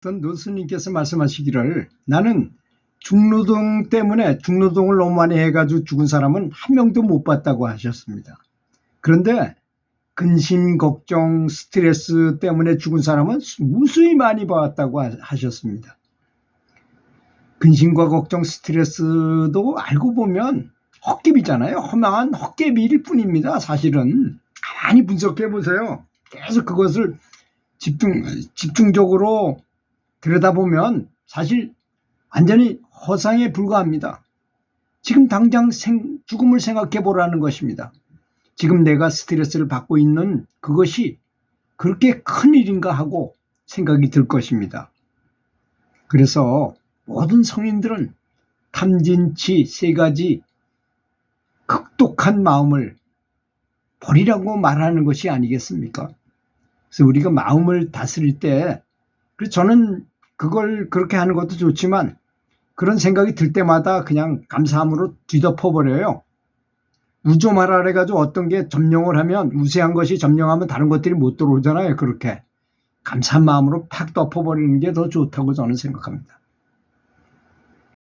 어떤 노스님께서 말씀하시기를 나는 중노동 때문에 중노동을 너무 많이 해가지고 죽은 사람은 한 명도 못 봤다고 하셨습니다. 그런데 근심, 걱정, 스트레스 때문에 죽은 사람은 무수히 많이 봤다고 하- 하셨습니다. 근심과 걱정, 스트레스도 알고 보면 헛개비잖아요. 허망한 헛개비일 뿐입니다. 사실은 가만히 분석해 보세요. 계속 그것을 집중 집중적으로 들여다보면 사실 완전히 허상에 불과합니다. 지금 당장 생- 죽음을 생각해 보라는 것입니다. 지금 내가 스트레스를 받고 있는 그것이 그렇게 큰 일인가 하고 생각이 들 것입니다. 그래서 모든 성인들은 탐진치 세 가지 극독한 마음을 버리라고 말하는 것이 아니겠습니까? 그래서 우리가 마음을 다스릴 때, 그래서 저는 그걸 그렇게 하는 것도 좋지만 그런 생각이 들 때마다 그냥 감사함으로 뒤덮어버려요. 우조말하라 해가지고 어떤 게 점령을 하면 우세한 것이 점령하면 다른 것들이 못 들어오잖아요. 그렇게 감사한 마음으로 팍 덮어버리는 게 더 좋다고 저는 생각합니다.